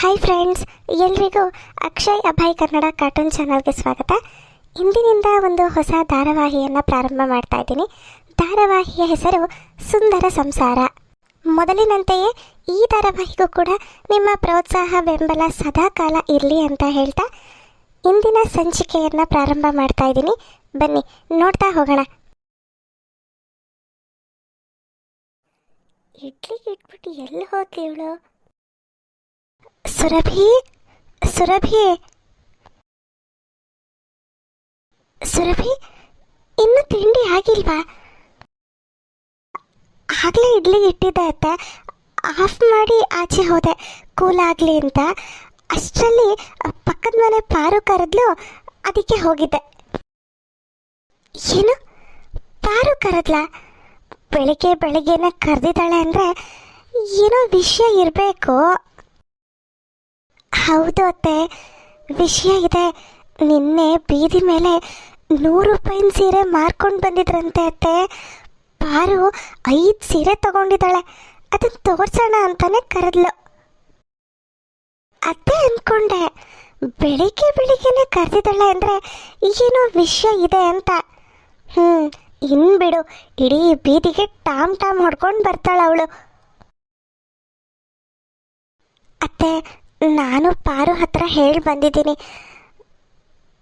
Hi friends ಎಲ್ರಿಗೂ Akshay Abhay Kannada cartoon ಚಾನಲ್ಗೆ ಸ್ವಾಗತ. ಇಂದಿನಿಂದ ಒಂದು ಹೊಸ ಧಾರಾವಾಹಿಯನ್ನು ಪ್ರಾರಂಭ ಮಾಡ್ತಾ ಇದ್ದೀನಿ. ಧಾರಾವಾಹಿಯ ಹೆಸರು ಸುಂದರ ಸಂಸಾರ. ಮೊದಲಿನಂತೆಯೇ ಈ ಧಾರಾವಾಹಿಗೂ ಕೂಡ ನಿಮ್ಮ ಪ್ರೋತ್ಸಾಹ, ಬೆಂಬಲ ಸದಾಕಾಲ ಇರಲಿ ಅಂತ ಹೇಳ್ತಾ ಇಂದಿನ ಸಂಚಿಕೆಯನ್ನು ಪ್ರಾರಂಭ ಮಾಡ್ತಾ ಇದ್ದೀನಿ. ಬನ್ನಿ, ನೋಡ್ತಾ ಹೋಗೋಣ. ಇಡ್ಲಿಗೆ ಇಟ್ಬಿಟ್ಟು ಎಲ್ಲಿ ಹೋದ್ಲಿ ಇವಳು? ಸುರಭಿ ಸುರಭಿ ಸುರಭಿ ಇನ್ನು ತಿಂಡಿ ಆಗಿಲ್ವಾ? ಆಗಲೇ ಇಡ್ಲಿ ಇಟ್ಟಿದ್ದೆ ಅತ್ತೆ. ಆಫ್ ಮಾಡಿ ಆಚೆ ಹೋದೆ. ಕೂಲ್ ಆಗಲಿ ಅಂತ. ಅಷ್ಟರಲ್ಲಿ ಪಕ್ಕದ ಮನೆ ಪಾರು ಕರೆದ್ಲು ಅದಕ್ಕೆ ಹೋಗಿದ್ದೆ. ಏನು? ಪಾರು ಕರೆದ್ಲ ಬೆಳಿಗ್ಗೆ ಬೆಳಿಗ್ಗೆನೆ ಕರೆದಿದ್ದಾಳೆ ಅಂದರೆ ಏನೋ ವಿಷಯ ಇರಬೇಕು. ಹೌದು ಅತ್ತೆ. ವಿಷಯ ಇದೆ. ನಿನ್ನೆ ಬೀದಿ ಮೇಲೆ ನೂರು ರೂಪಾಯಿನ ಸೀರೆ ಮಾರ್ಕೊಂಡು ಬಂದಿದ್ರಂತೆ ಅತ್ತೆ. ಪಾರು ಐದು ಸೀರೆ ತಗೊಂಡಿದ್ದಾಳೆ. ಅದನ್ನ ತೋರ್ಸೋಣ ಅಂತಾನೆ ಕರೆದ್ಲು. ಅತ್ತೆ ಅನ್ಕೊಂಡೆ, ಬೆಳಿಗ್ಗೆ ಬೆಳಿಗ್ಗೆನೆ ಕರೆದಿದ್ದಾಳೆ ಅಂದರೆ ಏನೋ ವಿಷಯ ಇದೆ ಅಂತ. ಹ್ಞೂ ಇನ್ನು ಬಿಡು, ಇಡೀ ಬೀದಿಗೆ ಟಾಮ್ ಟಾಮ್ ಹೊಡ್ಕೊಂಡು ಬರ್ತಾಳೆ ಅವಳು. ಅತ್ತೆ ನಾನು ಪಾರು ಹತ್ರ ಹೇಳಿ ಬಂದಿದ್ದೀನಿ.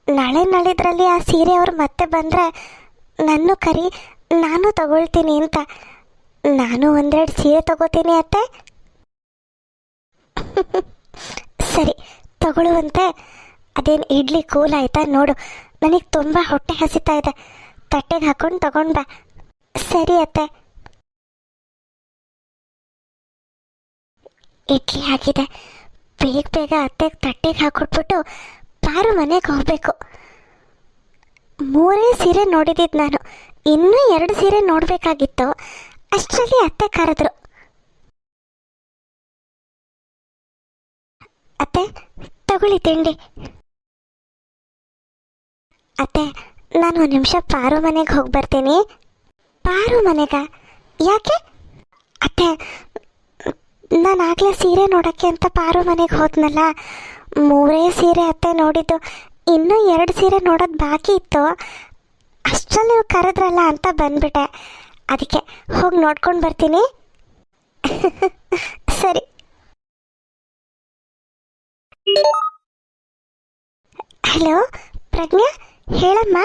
ನಾಳೆ ನಾಳಿದ್ರಲ್ಲಿ ಆ ಸೀರೆ ಅವ್ರು ಮತ್ತೆ ಬಂದರೆ ನನ್ನ ಕರಿ, ನಾನು ತಗೊಳ್ತೀನಿ ಅಂತ. ನಾನು ಒಂದೆರಡು ಸೀರೆ ತಗೋತೀನಿ ಅತ್ತೆ. ಸರಿ, ತಗೊಳ್ಳುವಂತೆ. ಅದೇನು ಇಡ್ಲಿ ಕೂಲ್ ಆಯ್ತಾ ನೋಡು. ನನಗೆ ತುಂಬ ಹೊಟ್ಟೆ ಹಸಿತಾ ಇದೆ. ತಟ್ಟೆಗೆ ಹಾಕೊಂಡು ತಗೊಂಡು ಬಾ. ಸರಿ ಅತ್ತೆ. ಇಡ್ಲಿ ಆಗಿದೆ. ಬೇಗ ಬೇಗ ಅತ್ತೆಗೆ ತಟ್ಟೆಗೆ ಹಾಕೊಟ್ಬಿಟ್ಟು ಪಾರು ಮನೆಗೆ ಹೋಗಬೇಕು. ಮೂರೇ ಸೀರೆ ನೋಡಿದ್ದು ನಾನು. ಇನ್ನೂ ಎರಡು ಸೀರೆ ನೋಡಬೇಕಾಗಿತ್ತು. ಅಷ್ಟರಲ್ಲಿ ಅತ್ತೆ ಕರೆದ್ರು. ಅತ್ತೆ, ತಗೊಳ್ಳಿ ತಿಂಡಿ. ಅತ್ತೆ, ನಾನು ಒಂದು ನಿಮಿಷ ಪಾರು ಮನೆಗೆ ಹೋಗಿ ಬರ್ತೀನಿ ಪಾರು ಮನೆಗ. ಯಾಕೆ? ಅತ್ತೆ ನಾನು ಆಗಲೇ ಸೀರೆ ನೋಡೋಕ್ಕೆ ಅಂತ ಪಾರು ಮನೆಗೆ ಹೋದ್ನಲ್ಲ, ಮೂರೇ ಸೀರೆ ಅತ್ತೆ ನೋಡಿದ್ದು, ಇನ್ನೂ ಎರಡು ಸೀರೆ ನೋಡೋದು ಬಾಕಿ ಇತ್ತು. ಅಷ್ಟರಲ್ಲಿ ನೀವು ಕರೆದ್ರಲ್ಲ ಅಂತ ಬಂದ್ಬಿಟ್ಟೆ. ಅದಕ್ಕೆ ಹೋಗಿ ನೋಡ್ಕೊಂಡು ಬರ್ತೀನಿ. ಸರಿ. ಹಲೋ, ಪ್ರಜ್ಞಾ, ಹೇಳಮ್ಮ.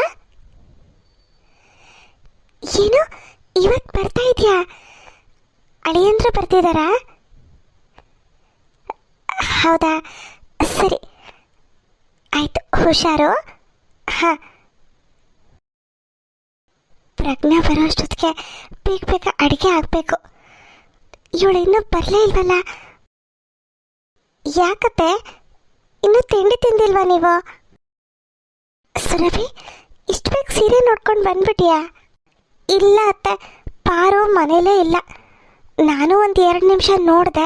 ಏನು ಇವತ್ತು ಬರ್ತಾ ಇದೆಯಾ? ಅಳಿಯಂದ್ರೆ ಬರ್ತಿದ್ದಾರಾ ಹೌದಾ? ಸರಿ. ಆಯ್ತು, ಹುಷಾರು. ಹಾಂ. ಪ್ರಜ್ಞಾ ಬರೋಷ್ಟೊತ್ತಿಗೆ ಬೇಗ ಬೇಗ ಅಡುಗೆ ಆಗಬೇಕು. ಇವಳು ಇನ್ನೂ ಬರಲೇ ಇಲ್ವಲ್ಲ? ಯಾಕತ್ತೆ? ಇನ್ನೂ ತಿಂಡಿ ತಿಂದಿಲ್ವಾ ನೀವು? ಸುರಭಿ, ಇಷ್ಟು ಬೇಗ ಸೀರೆ ನೋಡ್ಕೊಂಡು ಬಂದ್ಬಿಟ್ಟಿಯಾ ಇಲ್ಲ ಅತ್ತೆ, ಪಾರು ಮನೇಲೇ ಇಲ್ಲ. ನಾನು ಒಂದು ಎರಡು ನಿಮಿಷ ನೋಡಿದೆ,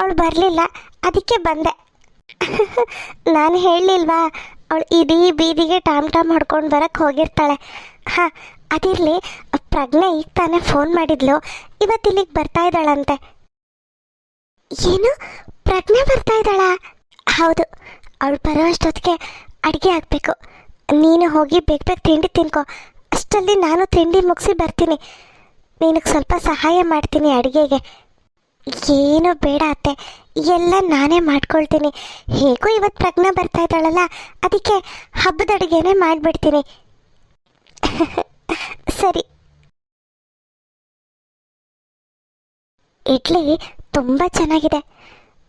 ಅವಳು ಬರಲಿಲ್ಲ. ಅದಕ್ಕೆ ಬಂದೆ. ನಾನು ಹೇಳಲಿಲ್ವಾ, ಅವಳು ಇಡೀ ಬೀದಿಗೆ ಟಾಮ್ ಟಾಮ್ ಹೊಡ್ಕೊಂಡು ಬರಕ್ಕೆ ಹೋಗಿರ್ತಾಳೆ. ಹಾಂ, ಅದಿರಲಿ, ಪ್ರಜ್ಞೆ ಈಗ ತಾನೇ ಫೋನ್ ಮಾಡಿದ್ಲು ಇವತ್ತು ಇಲ್ಲಿಗೆ ಬರ್ತಾ ಇದ್ದಾಳಂತೆ. ಏನು? ಪ್ರಜ್ಞೆ ಬರ್ತಾ ಇದ್ದಾಳಾ? ಹೌದು, ಅವಳು ಬರೋ ಅಷ್ಟೊತ್ತಿಗೆ ಅಡುಗೆ ಆಗಬೇಕು. ನೀನು ಹೋಗಿ ಬೇಗ ಬೇಗ ತಿಂಡಿ ತಿನ್ಕೋ. ಅಷ್ಟಲ್ಲಿ ನಾನು ತಿಂಡಿ ಮುಗಿಸಿ ಬರ್ತೀನಿ. ನಿನಗೆ ಸ್ವಲ್ಪ ಸಹಾಯ ಮಾಡ್ತೀನಿ ಅಡುಗೆಗೆ. ಏನು ಬೇಡ ಅತ್ತೆ. ಎಲ್ಲ ನಾನೇ ಮಾಡ್ಕೊಳ್ತೀನಿ. ಹೇಗೂ ಇವತ್ತು ಪ್ರಜ್ಞೆ ಬರ್ತಾ ಇದ್ದಾಳಲ್ಲ? ಅದಕ್ಕೆ ಹಬ್ಬದ ಅಡುಗೆನೇ ಮಾಡಿಬಿಡ್ತೀನಿ. ಸರಿ. ಇಡ್ಲಿ ತುಂಬ ಚೆನ್ನಾಗಿದೆ.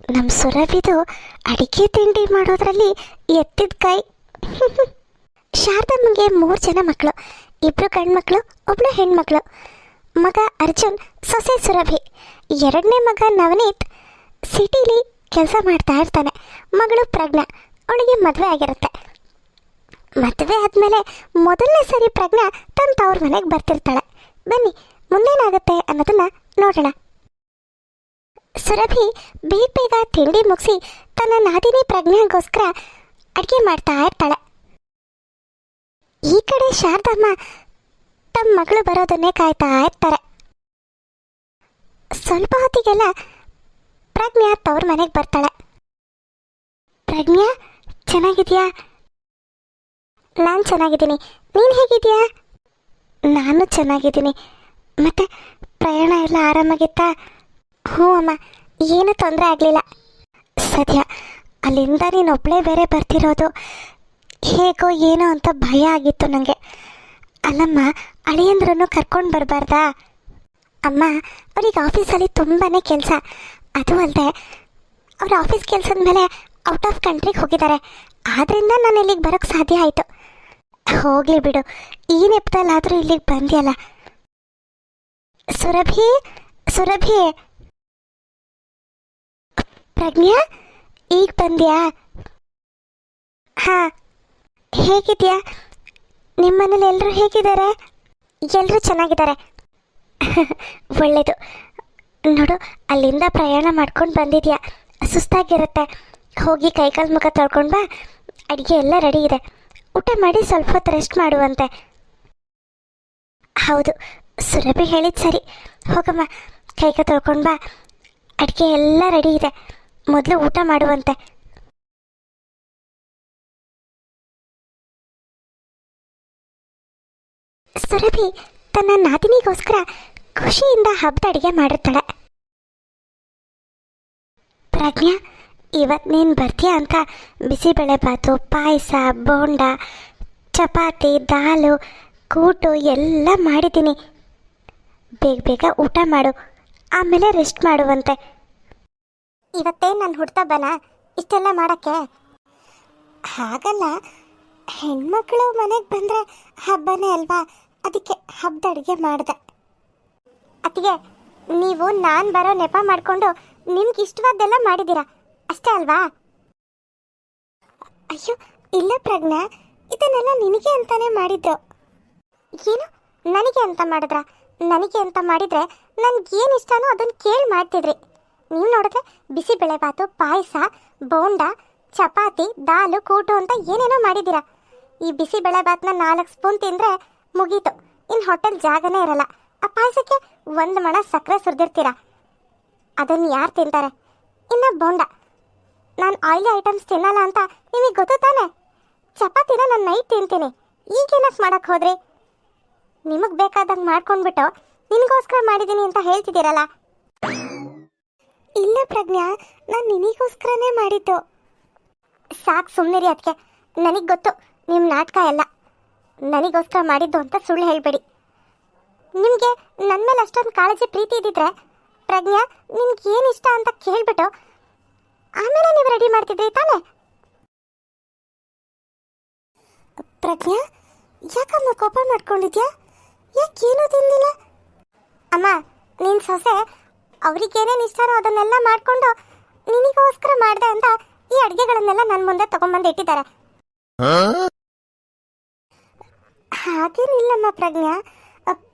ನಮ್ಮ ಸುರಭಿದು ಅಡಿಕೆ ತಿಂಡಿ ಮಾಡೋದ್ರಲ್ಲಿ ಎತ್ತಿದ ಕೈ. ಶಾರದಮ್ಮಂಗೆ ಮೂರು ಜನ ಮಕ್ಕಳು ಇಬ್ಬರು ಗಂಡ್ಮಕ್ಳು ಒಬ್ಬಳು ಹೆಣ್ಮಕ್ಳು. ಮಗ ಅರ್ಜುನ್, ಸೊಸೆ ಸುರಭಿ. ಎರಡನೇ ಮಗ ನವನೀತ್ ಸಿಟಿಲಿ ಕೆಲಸ ಮಾಡ್ತಾ ಇರ್ತಾನೆ. ಮಗಳು ಪ್ರಜ್ಞಾ, ಅವಳಿಗೆ ಮದುವೆ ಆಗಿರುತ್ತೆ. ಮದುವೆ ಆದಮೇಲೆ ಮೊದಲನೇ ಸರಿ ಪ್ರಜ್ಞಾ ತನ್ನ ತವ್ರ ಮನೆಗೆ ಬರ್ತಿರ್ತಾಳೆ. ಬನ್ನಿ, ಮುಂದೇನಾಗುತ್ತೆ ಅನ್ನೋದನ್ನ ನೋಡೋಣ. ಸುರಭಿ ಬೇಗ ಬೇಗ ತಿಂಡಿ ಮುಗಿಸಿ ತನ್ನ ನಾದಿನಿ ಪ್ರಜ್ಞೆಗೋಸ್ಕರ ಅಡುಗೆ ಮಾಡ್ತಾ ಇರ್ತಾಳೆ. ಈ ಕಡೆ ಶಾರದಮ್ಮ ತಮ್ಮ ಮಗಳು ಬರೋದನ್ನೇ ಕಾಯ್ತಾ ಇರ್ತಾರೆ. ಸ್ವಲ್ಪ ಹೊತ್ತಿಗೆಲ್ಲ ಪ್ರಜ್ಞಾ ತವ್ರ ಮನೆಗೆ ಬರ್ತಾಳೆ. ಪ್ರಜ್ಞಾ, ಚೆನ್ನಾಗಿದ್ಯಾ? ನಾನು ಚೆನ್ನಾಗಿದ್ದೀನಿ. ನೀನು ಹೇಗಿದ್ಯಾ? ನಾನು ಚೆನ್ನಾಗಿದ್ದೀನಿ. ಮತ್ತೆ ಪ್ರಯಾಣ ಎಲ್ಲ ಆರಾಮಾಗಿತ್ತಾ? ಹ್ಞೂ ಅಮ್ಮ, ಏನೂ ತೊಂದರೆ ಆಗಲಿಲ್ಲ. ಸದ್ಯ ಅಲ್ಲಿಂದ ನೀನು ಒಬ್ಬಳೇ ಬೇರೆ ಬರ್ತಿರೋದು ಹೇಗೋ ಏನೋ ಅಂತ ಭಯ ಆಗಿತ್ತು ನನಗೆ ಅಲ್ಲಮ್ಮ ಅಳಿಯಂದ್ರನ್ನು ಕರ್ಕೊಂಡು ಬರಬಾರ್ದಾ? ಅಮ್ಮ, ಅವ್ರಿಗೆ ಆಫೀಸಲ್ಲಿ ತುಂಬಾ ಕೆಲಸ. ಅದು ಅಲ್ಲದೆ ಅವ್ರ ಆಫೀಸ್ ಕೆಲಸದ ಮೇಲೆ ಔಟ್ ಆಫ್ ಕಂಟ್ರಿಗೆ ಹೋಗಿದ್ದಾರೆ. ಆದ್ದರಿಂದ ನಾನು ಇಲ್ಲಿಗೆ ಬರೋಕ್ಕೆ ಸಾಧ್ಯ ಆಯಿತು. ಹೋಗಲಿ ಬಿಡು. ಈ ನೆಪದಲ್ಲಾದರೂ ಇಲ್ಲಿಗೆ ಬಂದ್ಯಲ್ಲ. ಸುರಭಿ ಸುರಭಿ. ಪ್ರಜ್ಞಾ, ಈಗ ಬಂದ್ಯಾ? ಹಾಂ, ಹೇಗಿದೆಯಾ? ನಿಮ್ಮ ಮನೇಲಿ ಎಲ್ಲರೂ ಹೇಗಿದ್ದಾರೆ? ಎಲ್ಲರೂ ಚೆನ್ನಾಗಿದ್ದಾರೆ. ಒಳ್ಳೆಯದು ನೋಡು, ಅಲ್ಲಿಂದ ಪ್ರಯಾಣ ಮಾಡ್ಕೊಂಡು ಬಂದಿದ್ಯಾ? ಸುಸ್ತಾಗಿರುತ್ತೆ. ಹೋಗಿ ಕೈಕಾಲು ಮುಖ ತೊಳ್ಕೊಂಡು ಬಾ. ಅಡುಗೆ ಎಲ್ಲ ರೆಡಿ ಇದೆ. ಊಟ ಮಾಡಿ ಸ್ವಲ್ಪ ಹೊತ್ತು ರೆಸ್ಟ್ ಮಾಡುವಂತೆ. ಹೌದು, ಸುರಭಿ ಹೇಳಿದ್ ಸರಿ. ಹೋಗಮ್ಮ ಕೈಕ ತೊಳ್ಕೊಂಡು ಬಾ. ಅಡುಗೆ ಎಲ್ಲ ರೆಡಿ ಇದೆ. ಮೊದಲು ಊಟ ಮಾಡುವಂತೆ. ಸುರಭಿ ತನ್ನ ನಾದಿನಿಗೋಸ್ಕರ ಖುಷಿಯಿಂದ ಹಬ್ಬದ ಅಡುಗೆ ಮಾಡಿರ್ತಾಳೆ. ಪ್ರಜ್ಞಾ ಇವತ್ತು ನೀನು ಬರ್ತೀಯ ಅಂತ ಬಿಸಿಬೇಳೆಬಾತು ಪಾಯಸ, ಬೋಂಡ, ಚಪಾತಿ, ದಾಲು, ಕೂಟು ಎಲ್ಲ ಮಾಡಿದ್ದೀನಿ. ಬೇಗ ಬೇಗ ಊಟ ಮಾಡು, ಆಮೇಲೆ ರೆಸ್ಟ್ ಮಾಡುವಂತೆ. ಇವತ್ತೇ ನನ್ನ ಹುಡ್ತಬ್ಬನ ಇಷ್ಟೆಲ್ಲ ಮಾಡೋಕ್ಕೆ? ಹಾಗಲ್ಲ, ಹೆಣ್ಮಕ್ಳು ಮನೆಗೆ ಬಂದರೆ ಹಬ್ಬನೇ ಅಲ್ವಾ? ಅದಕ್ಕೆ ಹಬ್ಬದ ಅಡುಗೆ ಮಾಡಿದೆ. ಅತ್ತಿಗೆ, ನೀವು ನಾನು ಬರೋ ನೆಪ ಮಾಡಿಕೊಂಡು ನಿಮ್ಗೆ ಇಷ್ಟವಾದ್ದೆಲ್ಲ ಮಾಡಿದ್ದೀರಾ ಅಷ್ಟೇ ಅಲ್ವಾ? ಅಯ್ಯೋ, ಇಲ್ಲ ಪ್ರಜ್ಞಾ, ಇದನ್ನೆಲ್ಲ ನಿನಗೆ ಅಂತಾನೆ ಮಾಡಿದ್ರು. ಏನು? ನನಗೆ ಅಂತ ಮಾಡಿದ್ರ? ನನಗೆ ಅಂತ ಮಾಡಿದ್ರೆ ನನಗೇನು ಇಷ್ಟನೋ ಅದನ್ನು ಕೇಳಿ ಮಾಡ್ತಿದ್ರಿ. ನೀವು ನೋಡಿದ್ರೆ ಬಿಸಿಬೇಳೆಭಾತು ಪಾಯಸ, ಬೋಂಡ, ಚಪಾತಿ, ದಾಲು, ಕೂಟು ಅಂತ ಏನೇನೋ ಮಾಡಿದ್ದೀರಾ ಈ ಬಿಸಿಬೇಳೆಭಾತ್ನ ನಾಲ್ಕು ಸ್ಪೂನ್ ತಿಂದರೆ ಮುಗೀತು. ಇನ್ನು ಹೋಟೆಲ್ ಜಾಗನೇ ಇರಲ್ಲ. ಆ ಪಾಯಸಕ್ಕೆ ಒಂದು ಮಣ ಸಕ್ಕರೆ ಸುರಿದಿರ್ತೀರ? ಅದನ್ನು ಯಾರು ತಿಂತಾರೆ? ಇನ್ನು ಬೋಂಡ. ನಾನು ಆಯಿಲಿ ಐಟಮ್ಸ್ ತಿನ್ನಲ್ಲ ಅಂತ ನಿಮಗೆ ಗೊತ್ತು ತಾನೆ? ಚಪಾತಿನ ನಾನು ನೈಟ್ ತಿಂತೀನಿ. ಈಗೇನಕ್ಕೆ ಮಾಡೋಕ್ಕೆ ಹೋದ್ರಿ? ನಿಮಗೆ ಬೇಕಾದಂಗೆ ಮಾಡ್ಕೊಂಡ್ಬಿಟ್ಟು ನಿನಗೋಸ್ಕರ ಮಾಡಿದ್ದೀನಿ ಅಂತ ಹೇಳ್ತಿದ್ದೀರಲ್ಲ? ಇಲ್ಲ ಪ್ರಜ್ಞಾ, ನಾನು ನಿನಗೋಸ್ಕರನೇ ಮಾಡಿದ್ದು. ಸಾಕು ರೀ ಅದಕ್ಕೆ ನನಗೆ ಗೊತ್ತು ನಿಮ್ಮ ನಾಟಕ ಎಲ್ಲ. ನನಗೋಸ್ಕರ ಮಾಡಿದ್ದು ಅಂತ ಸುಳ್ಳು ಹೇಳಬೇಡಿ. ನಿಮಗೆ ನನ್ನ ಮೇಲೆ ಅಷ್ಟೊಂದು ಕಾಳಜಿ ಪ್ರೀತಿ ಇದ್ದಿದ್ರೆ, ಪ್ರಜ್ಞಾ, ನಿಮ್ಗೆ ಏನು ಇಷ್ಟ ಅಂತ ಕೇಳಿಬಿಟ್ಟು ಆಮೇಲೆ ನೀವು ರೆಡಿ ಮಾಡ್ತಿದ್ರಿ ತಾನೇ? ಪ್ರಜ್ಞಾ, ಯಾಕಮ್ಮ ಕೋಪ ಮಾಡ್ಕೊಂಡಿದ್ಯಾ? ಯಾಕೇನು ತಿಂದಿಲ್ಲ ಅಮ್ಮ ನಿನ್ನ ಸೊಸೆ ಅವ್ರಿಗೇನೇನು ಇಷ್ಟನೋ ಅದನ್ನೆಲ್ಲ ಮಾಡಿಕೊಂಡು ನಿನಗೋಸ್ಕರ ಮಾಡಿದೆ ಅಂತ ಈ ಅಡುಗೆಗಳನ್ನೆಲ್ಲ ನನ್ನ ಮುಂದೆ ತಗೊಂಬಂದು ಇಟ್ಟಿದ್ದಾರೆ. ಹಾಗೇನಿಲ್ಲಮ್ಮ ಪ್ರಜ್ಞಾ.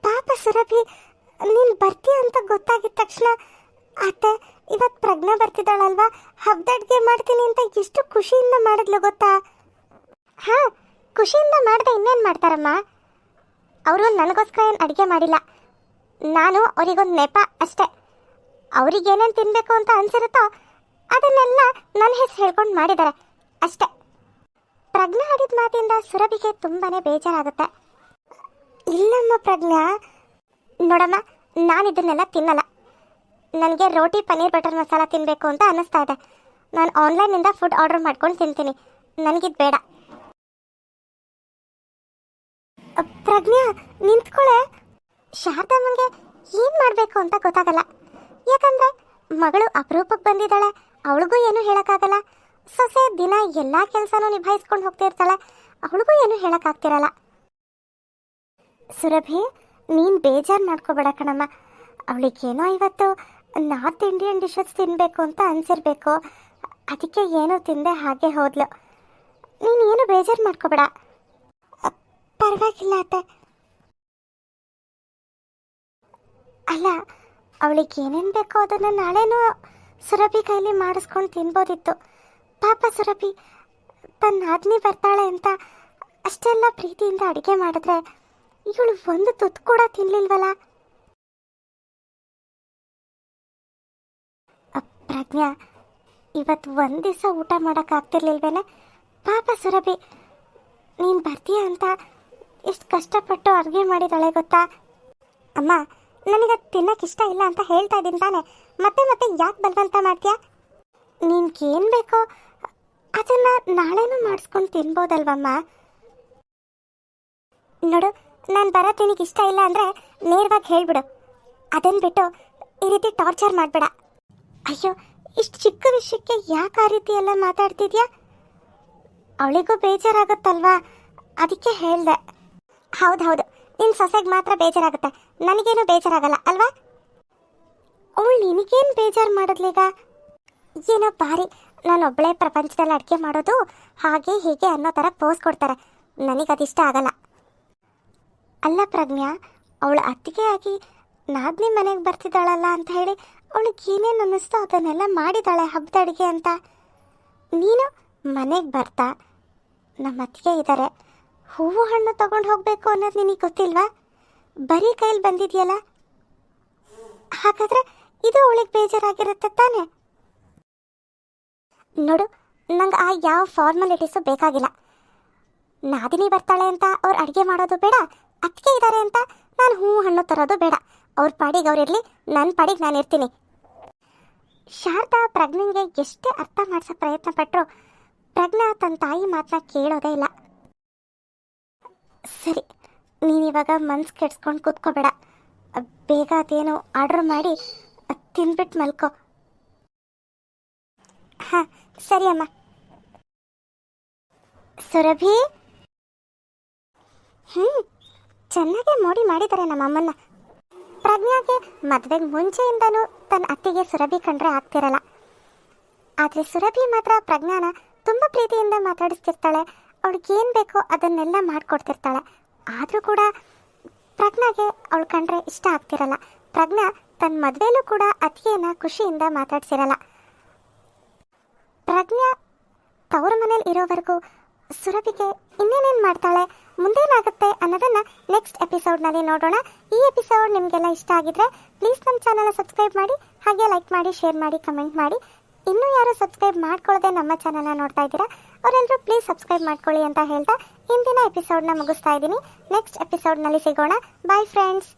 ಪಾಪ ಸುರಭಿ, ನೀನು ಬರ್ತೀಯ ಅಂತ ಗೊತ್ತಾಗಿದ ತಕ್ಷಣ ಅತ್ತೆ ಇವತ್ತು ಪ್ರಜ್ಞಾ ಬರ್ತಿದ್ದಾಳಲ್ವಾ? ಹಬ್ಬದ ಅಡುಗೆ ಮಾಡ್ತೀನಿ ಅಂತ ಎಷ್ಟು ಖುಷಿಯಿಂದ ಮಾಡಿದ್ಲು ಗೊತ್ತಾ? ಹಾಂ, ಖುಷಿಯಿಂದ ಮಾಡ್ದೆ ಇನ್ನೇನು ಮಾಡ್ತಾರಮ್ಮ? ಅವರು ನನಗೋಸ್ಕರ ಏನು ಅಡುಗೆ ಮಾಡಿಲ್ಲ. ನಾನು ಅವರಿಗೊಂದು ನೆಪ ಅಷ್ಟೇ. ಅವ್ರಿಗೆ ಏನೇನು ತಿನ್ನಬೇಕು ಅಂತ ಅನ್ಸಿರುತ್ತೋ ಅದನ್ನೆಲ್ಲ ನನ್ನ ಹೆಸರು ಹೇಳ್ಕೊಂಡು ಮಾಡಿದ್ದಾರೆ ಅಷ್ಟೇ. ಪ್ರಜ್ಞಾ ಆಡಿದ ಮಾತಿಂದ ಸುರಭಿಗೆ ತುಂಬಾನೇ ಬೇಜಾರಾಗುತ್ತೆ. ಇಲ್ಲಮ್ಮ ಪ್ರಜ್ಞಾ. ನೋಡಮ್ಮ, ನಾನು ಇದನ್ನೆಲ್ಲ ತಿನ್ನಲ್ಲ. ನನಗೆ ರೋಟಿ ಪನ್ನೀರ್ ಬಟರ್ ಮಸಾಲ ತಿನ್ನಬೇಕು ಅಂತ ಅನ್ನಿಸ್ತಾ ಇದೆ. ನಾನು ಆನ್ಲೈನಿಂದ ಫುಡ್ ಆರ್ಡರ್ ಮಾಡ್ಕೊಂಡು ತಿಂತೀನಿ. ನನಗಿದು ಬೇಡ. ಪ್ರಜ್ಞಾ ನಿಂತ್ಕೊಳ್ಳೆ ಶಾರದಮ್ಮಂಗೆ ಏನು ಮಾಡಬೇಕು ಅಂತ ಗೊತ್ತಾಗಲ್ಲ. ಯಾಕಂದರೆ ಮಗಳು ಅಪರೂಪಕ್ಕೆ ಬಂದಿದ್ದಾಳೆ. ಅವಳಿಗೂ ಏನು ಹೇಳೋಕ್ಕಾಗಲ್ಲ. ಸೊಸೆ ದಿನ ಎಲ್ಲ ಕೆಲಸನೂ ನಿಭಾಯಿಸ್ಕೊಂಡು ಹೋಗ್ತಿರ್ತಾಳೆ. ಅವಳಿಗೂ ಏನು ಹೇಳೋಕ್ಕಾಗ್ತಿರಲ್ಲ. ಸುರಭಿ, ನೀನು ಬೇಜಾರು ಮಾಡ್ಕೋಬೇಡ ಕಣಮ್ಮ. ಅವಳಿಗೇನೋ ಇವತ್ತು ನಾರ್ತ್ ಇಂಡಿಯನ್ ಡಿಶಸ್ ತಿನ್ನಬೇಕು ಅಂತ ಅನಿಸಿರ್ಬೇಕು. ಅದಕ್ಕೆ ಏನೋ ತಿಂದೆ ಹಾಗೆ ಹೋದ್ಲು. ನೀನು ಏನು ಬೇಜಾರು ಮಾಡ್ಕೋಬೇಡ. ಪರವಾಗಿಲ್ಲ ಅತ್ತೆ. ಅಲ್ಲ ಅವಳಿಗೆ ಏನೇನು ಬೇಕೋ ಅದನ್ನು ನಾಳೆನೂ ಸುರಭಿ ಕೈಲಿ ಮಾಡಿಸ್ಕೊಂಡು ತಿನ್ಬೋದಿತ್ತು. ಪಾಪ ಸುರಭಿ ತನ್ನ ಆದ್ನಿ ಬರ್ತಾಳೆ ಅಂತ ಅಷ್ಟೆಲ್ಲ ಪ್ರೀತಿಯಿಂದ ಅಡುಗೆ ಮಾಡಿದ್ರೆ ಇವಳು ಒಂದು ತುತ್ತು ಕೂಡ ತಿನ್ಲಿಲ್ವಲ್ಲ ಪ್ರಜ್ಞಾ ಇವತ್ತು ಒಂದು ದಿವಸ ಊಟ ಮಾಡೋಕ್ಕಾಗ್ತಿರ್ಲಿಲ್ವೇನೆ? ಪಾಪ ಸುರಭಿ, ನೀನು ಬರ್ತೀಯ ಅಂತ ಎಷ್ಟು ಕಷ್ಟಪಟ್ಟು ಅಡುಗೆ ಮಾಡಿದಾಳೆ ಗೊತ್ತಾ? ಅಮ್ಮ ನನಗೆ ತಿನ್ನಕ್ಕೆ ಇಷ್ಟ ಇಲ್ಲ ಅಂತ ಹೇಳ್ತಾ ಇದ್ದೀನಿ ತಾನೆ. ಮತ್ತೆ ಮತ್ತೆ ಯಾಕೆ ಬಲವಂತ ಮಾಡ್ತೀಯ? ನಿನ್ಗೇನು ಬೇಕೋ ಅದನ್ನ ನಾಳೆನೂ ಮಾಡಿಸ್ಕೊಂಡು ತಿನ್ಬೋದಲ್ವಮ್ಮ? ನೋಡು ನಾನು ಬರೋದು ನಿನಗೆ ಇಷ್ಟ ಇಲ್ಲ ಅಂದರೆ ನೇರವಾಗಿ ಹೇಳಿಬಿಡು. ಅದನ್ನು ಬಿಟ್ಟು ಈ ರೀತಿ ಟಾರ್ಚರ್ ಮಾಡಬೇಡ. ಅಯ್ಯೋ, ಇಷ್ಟು ಚಿಕ್ಕ ವಿಷಯಕ್ಕೆ ಯಾಕೆ ಆ ರೀತಿ ಎಲ್ಲ ಮಾತಾಡ್ತಿದ್ಯಾ? ಅವಳಿಗೂ ಬೇಜಾರಾಗುತ್ತಲ್ವಾ? ಅದಕ್ಕೆ ಹೇಳಿದೆ. ಹೌದು ಹೌದು ನಿನ್ನ ಸೊಸೆಗೆ ಮಾತ್ರ ಬೇಜಾರಾಗುತ್ತೆ. ನನಗೇನು ಬೇಜಾರಾಗಲ್ಲ, ಅಲ್ವಾ? ಅವಳು ನಿನಗೇನು ಬೇಜಾರು ಮಾಡಿದ್ಲೀಗ ಏನೋ ಭಾರಿ, ನಾನು ಒಬ್ಬಳೇ ಪ್ರಪಂಚದಲ್ಲಿ ಅಡುಗೆ ಮಾಡೋದು ಹಾಗೆ ಹೀಗೆ ಅನ್ನೋ ಥರ ಪೋಸ್ ಕೊಡ್ತಾರೆ. ನನಗದಿಷ್ಟ ಆಗಲ್ಲ. ಅಲ್ಲ ಪ್ರಜ್ಞಾ, ಅವಳು ಅತ್ತಿಗೆ ಆಗಿ ನಾದ್ನಿ ಮನೆಗೆ ಬರ್ತಿದ್ದಾಳಲ್ಲ ಅಂತ ಹೇಳಿ ಅವಳಿಗೆ ಏನೇನು ಅನ್ನಿಸ್ತೋ ಅದನ್ನೆಲ್ಲ ಮಾಡಿದ್ದಾಳೆ ಹಬ್ಬದ ಅಡುಗೆ ಅಂತ. ನೀನು ಮನೆಗೆ ಬರ್ತಾ? ನಮ್ಮ ಅತ್ತಿಗೆ ಇದ್ದಾರೆ ಹೂವು ಹಣ್ಣು ತಗೊಂಡು ಹೋಗಬೇಕು ಅನ್ನೋದು ನಿನಗೆ ಗೊತ್ತಿಲ್ವಾ? ಬರೀ ಕೈಲಿ ಬಂದಿದೆಯಲ್ಲ? ಹಾಗಾದ್ರೆ ಇದು ಅವಳಿಗೆ ಬೇಜಾರಾಗಿರುತ್ತೆ ತಾನೇ? ನೋಡು, ನಂಗೆ ಆ ಯಾವ ಫಾರ್ಮಾಲಿಟೀಸು ಬೇಕಾಗಿಲ್ಲ. ನಾದಿನಿ ಬರ್ತಾಳೆ ಅಂತ ಅವ್ರು ಅಡುಗೆ ಮಾಡೋದು ಬೇಡ ಅತ್ತಿಗೆ ಇದ್ದಾರೆ ಅಂತ ನಾನು ಹೂ ಹಣ್ಣು ತರೋದು ಬೇಡ. ಅವ್ರ ಪಾಡಿಗೆ ಅವ್ರಿರಲಿ ನನ್ನ ಪಾಡಿಗೆ ನಾನು ಇರ್ತೀನಿ. ಶಾರದಾ ಪ್ರಜ್ಞೆಗೆ ಎಷ್ಟೇ ಅರ್ಥ ಮಾಡಿಸೋ ಪ್ರಯತ್ನ ಪಟ್ಟರು ಪ್ರಜ್ಞಾ ತನ್ನ ತಾಯಿ ಮಾತನ್ನ ಕೇಳೋದೇ ಇಲ್ಲ. ಸರಿ ನೀನಿವಾಗ ಮನ್ಸು ಕೆಡ್ಸ್ಕೊಂಡು ಕೂತ್ಕೋಬೇಡ. ಬೇಗ ಅದೇನೋ ಆರ್ಡ್ರ್ ಮಾಡಿ ತಿನ್ಬಿಟ್ಟು ಮಲ್ಕೋ. ಹಾಂ, ಸರಿ ಅಮ್ಮ. ಸುರಭಿ? ಹ್ಞೂ ಚೆನ್ನಾಗೇ ಮೋಡಿ ಮಾಡಿದ್ದಾರೆ ನಮ್ಮ ಅಮ್ಮನ್ನ ಪ್ರಜ್ಞಾಗೆ ಮದುವೆಗೆ ಮುಂಚೆಯಿಂದನೂ ತನ್ನ ಅತ್ತಿಗೆ ಸುರಭಿ ಕಂಡ್ರೆ ಆಗ್ತಿರಲ್ಲ. ಆದರೆ ಸುರಭಿ ಮಾತ್ರ ಪ್ರಜ್ಞಾನ ತುಂಬ ಪ್ರೀತಿಯಿಂದ ಮಾತಾಡಿಸ್ತಿರ್ತಾಳೆ. ಅವಳಿಗೆ ಏನು ಬೇಕೋ ಅದನ್ನೆಲ್ಲ ಮಾಡಿಕೊಡ್ತಿರ್ತಾಳೆ. ಆದರೂ ಕೂಡ ಪ್ರಜ್ಞಾಗೆ ಅವಳು ಕಂಡ್ರೆ ಇಷ್ಟ ಆಗ್ತಿರಲ್ಲ. ಪ್ರಜ್ಞಾ ತನ್ನ ಮದುವೆಯಲ್ಲೂ ಕೂಡ ಅತ್ತಿಗೆನ ಖುಷಿಯಿಂದ ಮಾತಾಡ್ಸಿರಲ್ಲ. ಪ್ರಜ್ಞಾ ತವರು ಮನೇಲಿ ಇರೋವರೆಗೂ ಸುರಭಿಗೆ ಇನ್ನೇನೇನು ಮಾಡ್ತಾಳೆ, ಮುಂದೇನಾಗುತ್ತೆ ಅನ್ನೋದನ್ನ ನೆಕ್ಸ್ಟ್ ಎಪಿಸೋಡ್ನಲ್ಲಿ ನೋಡೋಣ. ಈ ಎಪಿಸೋಡ್ ನಿಮಗೆಲ್ಲ ಇಷ್ಟ ಆಗಿದ್ರೆ ಪ್ಲೀಸ್ ನಮ್ಮ ಚಾನಲ್ ಸಬ್ಸ್ಕ್ರೈಬ್ ಮಾಡಿ, ಹಾಗೆ ಲೈಕ್ ಮಾಡಿ ಶೇರ್ ಮಾಡಿ ಕಮೆಂಟ್ ಮಾಡಿ. ಇನ್ನೂ ಯಾರು ಸಬ್ಸ್ಕ್ರೈಬ್ ಮಾಡ್ಕೊಳ್ಳದೆ ನಮ್ಮ ಚಾನಲ್ನ ನೋಡ್ತಾ ಇದ್ದೀರಾ ಅವರೆಲ್ಲರೂ ಪ್ಲೀಸ್ ಸಬ್ಸ್ಕ್ರೈಬ್ ಮಾಡ್ಕೊಳ್ಳಿ ಅಂತ ಹೇಳ್ತಾ ಇಂದಿನ ಎಪಿಸೋಡ್ನ ಮುಗಿಸ್ತಾ ಇದ್ದೀನಿ. ನೆಕ್ಸ್ಟ್ ಎಪಿಸೋಡ್ನಲ್ಲಿ ಸಿಗೋಣ. Bye friends